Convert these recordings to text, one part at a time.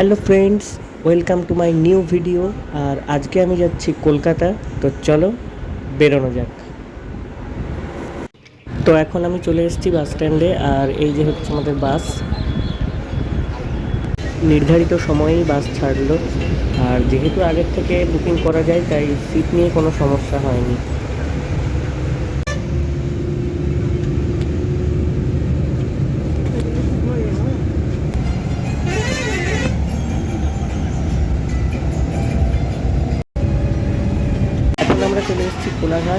Hello friends, welcome to my new video. আর আজকে আমি যাচ্ছি কলকাতা, তো চলো বেরোনো যাক। তো এখন আমি চলে এসেছি বাস স্ট্যান্ডে, আর এই যে হচ্ছে আমাদের বাস। নির্ধারিত সময়েই বাস ছাড়লো। আর যেহেতু আগের থেকে বুকিং করা যায়, তাই সিট নিয়ে কোনো সমস্যা হয়নি।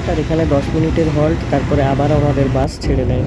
এসেছি তার এখানে দশ মিনিটের হল্ট তারপরে আবার আমাদের বাস ছেড়ে দেয়।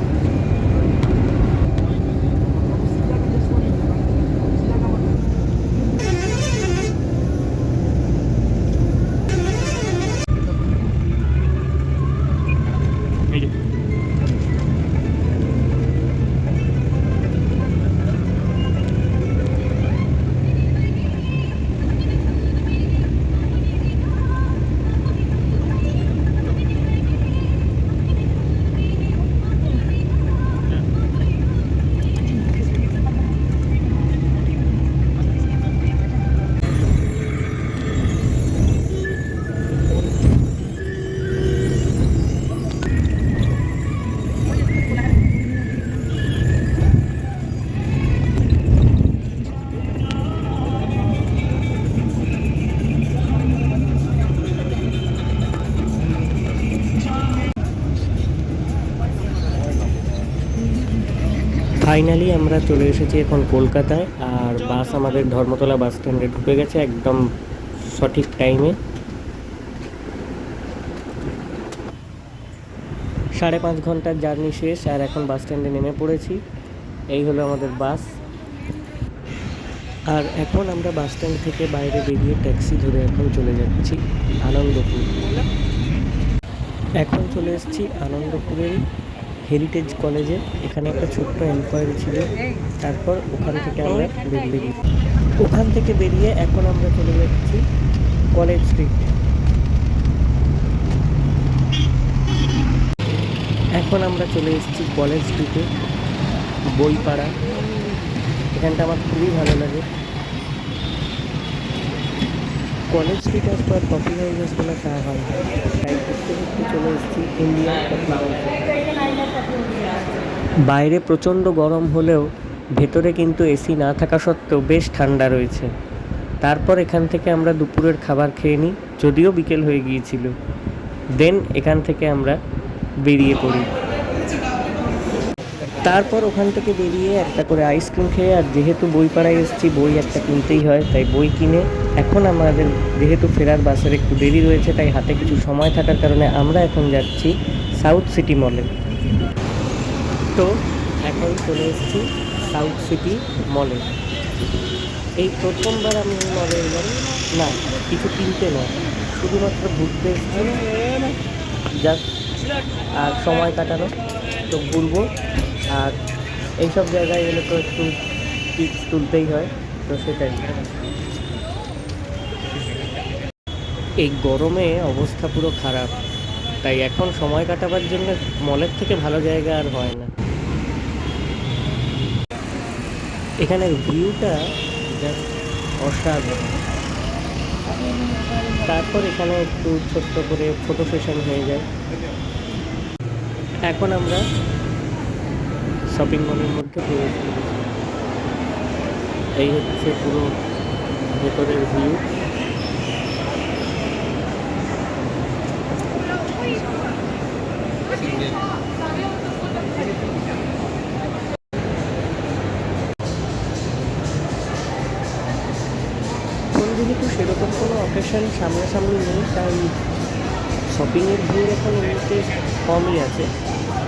ফাইনালি আমরা চলে এসেছি এখন কলকাতায়, আর বাস আমাদের ধর্মতলা বাস স্ট্যান্ডে ঢুকে গেছে একদম সঠিক টাইমে সাড়ে পাঁচ ঘণ্টার জার্নি শেষ, আর এখন বাস স্ট্যান্ডে নেমে পড়েছি। এই হলো আমাদের বাস। আর এখন আমরা বাস স্ট্যান্ড থেকে বাইরে বেরিয়ে ট্যাক্সি ধরে এখন চলে যাচ্ছি আনন্দপুর। এখন চলে এসেছি আনন্দপুরের হেরিটেজ কলেজে এখানে একটা ছোট্ট এনকোয়ারি ছিল। তারপর ওখান থেকে আমরা বেরিয়ে ওখান থেকে বেরিয়ে এখন আমরা চলে যাচ্ছি কলেজ স্ট্রিট এখন আমরা চলে এসেছি কলেজ স্ট্রিটে বইপাড়া। এখানটা আমার খুবই ভালো লাগে। কলেজ স্ট্রিট আসবার কফি হাউস আসলে চা হয় তাই বাইরে প্রচণ্ড গরম হলেও ভেতরে কিন্তু এসি না থাকা সত্ত্বেও বেশ ঠান্ডা রয়েছে। তারপর এখান থেকে আমরা দুপুরের খাবার খেয়ে নিই, যদিও বিকেল হয়ে গিয়েছিল। দেন এখান থেকে আমরা বেরিয়ে পড়ি। তারপর ওখান থেকে বেরিয়ে একটা করে আইসক্রিম খেয়ে, আর যেহেতু বই পাড়ায় এসেছি, বই একটা কিনতেই হয়, তাই বই কিনে এখন আমাদের যেহেতু ফেরার বাসের একটু দেরি রয়েছে, তাই হাতে কিছু সময় থাকার কারণে আমরা এখন যাচ্ছি সাউথ সিটি মলে তো এখন চলে এসেছি সাউথ সিটি মলে এই প্রথমবার আমি মলে এলাম। না, কিছু কিনতে নয়, শুধুমাত্র ঘুরতে এসেছি। জাস্ট আর সময় কাটানো, তো ঘুরবো। আর এইসব জায়গায় গেলে তো একটু পিক্স তুলতেই হয়, তো সেটাই। এই গরমে অবস্থা পুরো খারাপ, তাই এখন সময় কাটাবার জন্য মলের থেকে ভালো জায়গা আর হয় না। এখানে ভিউটা অসাধারণ। তারপর এখানে একটু ছোট্ট করে ফটো সেশন হয়ে যায়। এখন আমরা শপিং মলের মধ্যে প্রবেশ করেছি। এই হচ্ছে পুরো ভেতরের ভিউ যেহেতু সেরকম কোনো অকেশন সামনাসামনি নেই, তাই শপিংয়ের ভিড় এখন এমনিতে কমই আছে।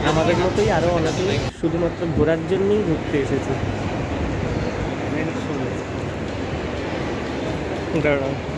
আমাদের মতোই আরও অনেকেই শুধুমাত্র ঘোরার জন্যই ঘুরতে এসেছে। দাঁড়াও।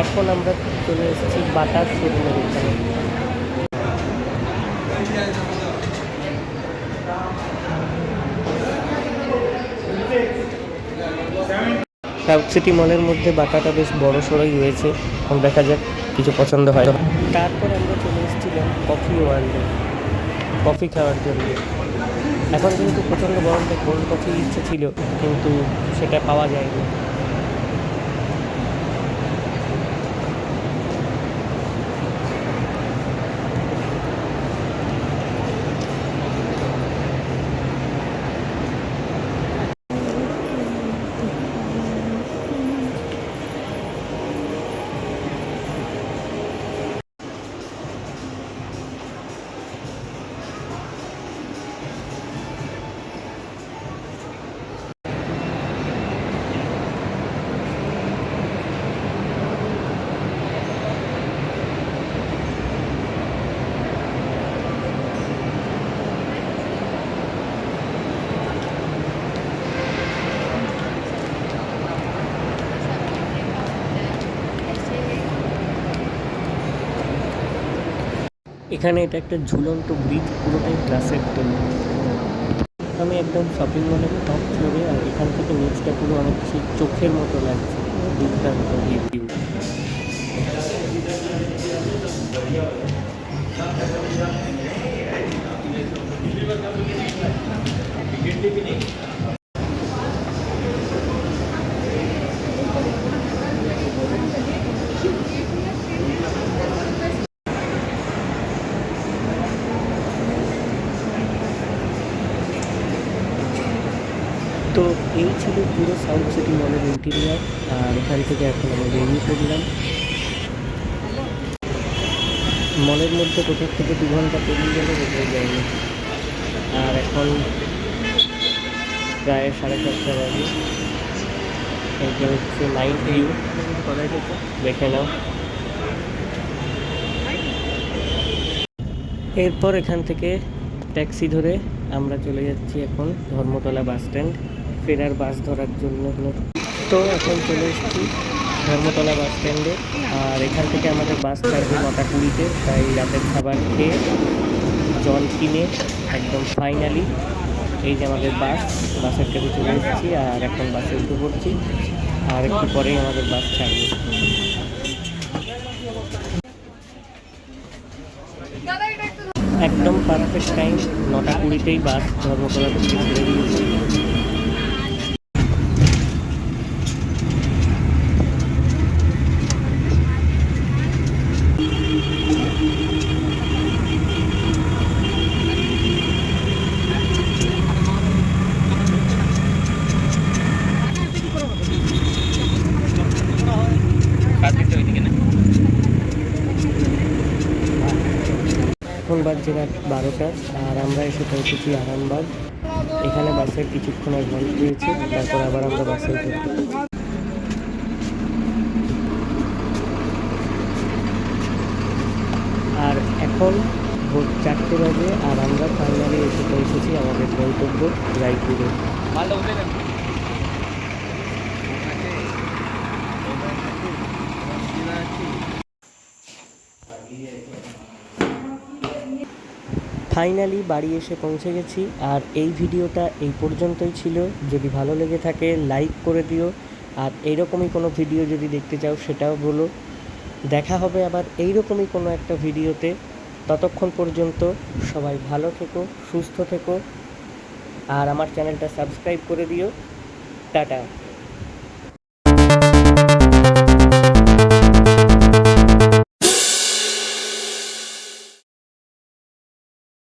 এখন আমরা চলে এসেছি বাটার শোরুমের এখানে। সাউথ সিটি মলের মধ্যে বাটাটা বেশ বড় সড়োই রয়েছে এবং দেখা যাক কিছু পছন্দ হয়। তারপর আমরা চলে এসেছিলাম কফি ওয়ার্ল্ডে কফি খাওয়ার জন্য। এখন কিন্তু প্রচণ্ড গরমটা কোল্ড কফির ইচ্ছে ছিল কিন্তু সেটা পাওয়া যায়নি। এখানে এটা একটা ঝুলন্ত ব্রিজ পুরোটাই গ্লাসের তৈরি। আমি একদম শপিং মলের টপ ফ্লোরে আর এখান থেকে নিচটা পুরো অনেক বেশি চোখের মতো লাগছে দুর্দান্ত ভিউ তো এই ছিল পুরো সাউথ সিটি মলের ইন্টেরিয়ার আর এখান থেকে এখন আমরা বেরিয়ে পড়লাম। মলের মধ্যে কোথাও থেকে দু ঘণ্টা পেরিয়ে গেলে বোঝাই যায়নি আর এখন প্রায় সাড়ে সাতটা বাজে। এইটা হচ্ছে নাইট ভিউ দেখে নাও। এরপর এখান থেকে ট্যাক্সি ধরে আমরা চলে যাচ্ছি এখন ধর্মতলা বাস স্ট্যান্ড ফেরার বাস ধরার জন্য তো এখন চলে এসেছি ধর্মতলা বাস স্ট্যান্ডে। আর এখান থেকে আমাদের বাস ছাড়বে নটা কুড়িতে। তাই রাতের খাবার খেয়ে জল কিনে একদম ফাইনালি এই যে আমাদের বাস, বাসের কাছে চলে এসেছি আর এখন বাসে উঠে পড়ছি। আর একটু পরেই আমাদের বাস ছাড়বে। একদম পারফেক্ট টাইম নটা কুড়িতেই বাস ধর্মতলা থেকে ছেড়ে দিয়েছি। বাজছে রাত বারোটা, আর আমরা এসে পৌঁছেছি আরামবাগ। এখানে বাসের কিছুক্ষণের হল্ট রয়েছে তারপর আবার আমরা বাসে উঠে আর এখন ভোর চারটে বাজে, আর আমরা ফাইনালি এসে পৌঁছেছি আমাদের গন্তব্য রায়পুরে। ফাইনালি বাড়ি এসে পৌঁছে গেছি। আর এই ভিডিওটা এই পর্যন্তই ছিল। যদি ভালো লেগে থাকে লাইক করে দিও। আর এইরকমই কোনো ভিডিও যদি দেখতে চাও, সেটাও বলো। দেখা হবে আবার এইরকমই কোনো একটা ভিডিওতে। ততক্ষণ পর্যন্ত সবাই ভালো থেকো, সুস্থ থেকো। আর আমার চ্যানেলটা সাবস্ক্রাইব করে দিও। টাটা।